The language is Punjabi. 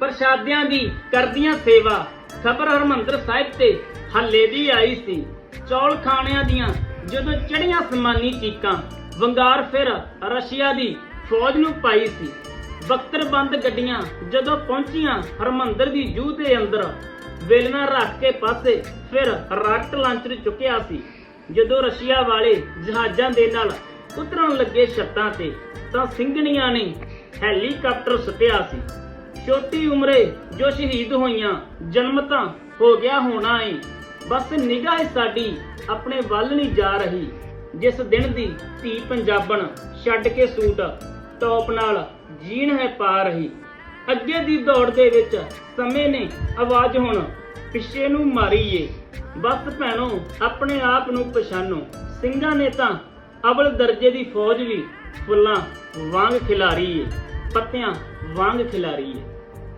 ਪ੍ਰਸ਼ਾਦਿਆਂ ਦੀ ਕਰਦੀਆਂ ਸੇਵਾ। ਖਬਰ ਹਰਮੰਦਰ ਸਾਹਿਬ ਤੇ ਹੱਲੇ ਦੀ ਆਈ ਸੀ। ਚੌਲ ਖਾਣਿਆਂ ਦੀਆਂ ਜਦੋਂ ਚੜੀਆਂ ਸਮਾਨੀ ਚੀਕਾਂ, ਵੰਗਾਰ ਫਿਰ ਰਸ਼ੀਆ ਦੀ ਫੌਜ ਨੂੰ ਪਾਈ ਸੀ। ਬਖਤਰਬੰਦ ਗੱਡੀਆਂ ਜਦੋਂ ਪਹੁੰਚੀਆਂ, ਹਰਮੰਦਰ ਦੀ ਜੂਹ ਦੇ ਅੰਦਰ, ਵੇਲਣਾ ਰੱਖ ਕੇ ਪਾਸੇ ਫਿਰ ਰਾਕਟ ਲਾਂਚਰ ਚੁੱਕਿਆ ਸੀ। ਜਦੋਂ ਰਸ਼ੀਆ ਵਾਲੇ ਜਹਾਜ਼ਾਂ ਦੇ ਨਾਲ ਉਤਰਨ ਲੱਗੇ ਛੱਤਾਂ ਤੇ, ਤਾਂ ਸਿੰਘਣੀਆਂ ਨੇ ਹੈਲੀਕਾਪਟਰ ਸੁੱਟਿਆ ਸੀ। ਛੋਟੀ ਉਮਰੇ ਜੋ ਸ਼ਹੀਦ ਹੋਈਆਂ, ਜਨਮ ਤਾਂ ਹੋ ਗਿਆ ਹੋਣਾ ਏ ਬਸ ਨਿਗਾਹ ਸਾਡੀ, ਆਪਣੇ ਵੱਲ ਨਹੀਂ ਜਾ ਰਹੀ। ਜਿਸ ਦਿਨ ਦੀ ਧੀ ਪੰਜਾਬਣ ਛੱਡ ਕੇ ਸੂਟ, ਟੌਪ ਨਾਲ ਜੀਣ ਹੈ ਪਾ ਰਹੀ। ਅੱਗੇ ਦੀ ਦੌੜ ਦੇ ਵਿੱਚ ਸਮੇਂ ਨੇ ਆਵਾਜ਼ ਹੁਣ ਪਿੱਛੇ ਨੂੰ ਮਾਰੀ ਏ ਬਸ ਭੈਣੋ, ਆਪਣੇ ਆਪ ਨੂੰ ਪਛਾਣੋ। ਸਿੰਘਾਂ ਨੇ ਤਾਂ ਅਵਲ ਦਰਜੇ ਦੀ ਫੌਜ ਵੀ ਫੁੱਲਾਂ ਵਾਂਗ ਖਿਲਾਰੀ ਏ। ਪੱਤਿਆਂ ਵਾਂਗ ਖਿਲਾਰੀ ਏ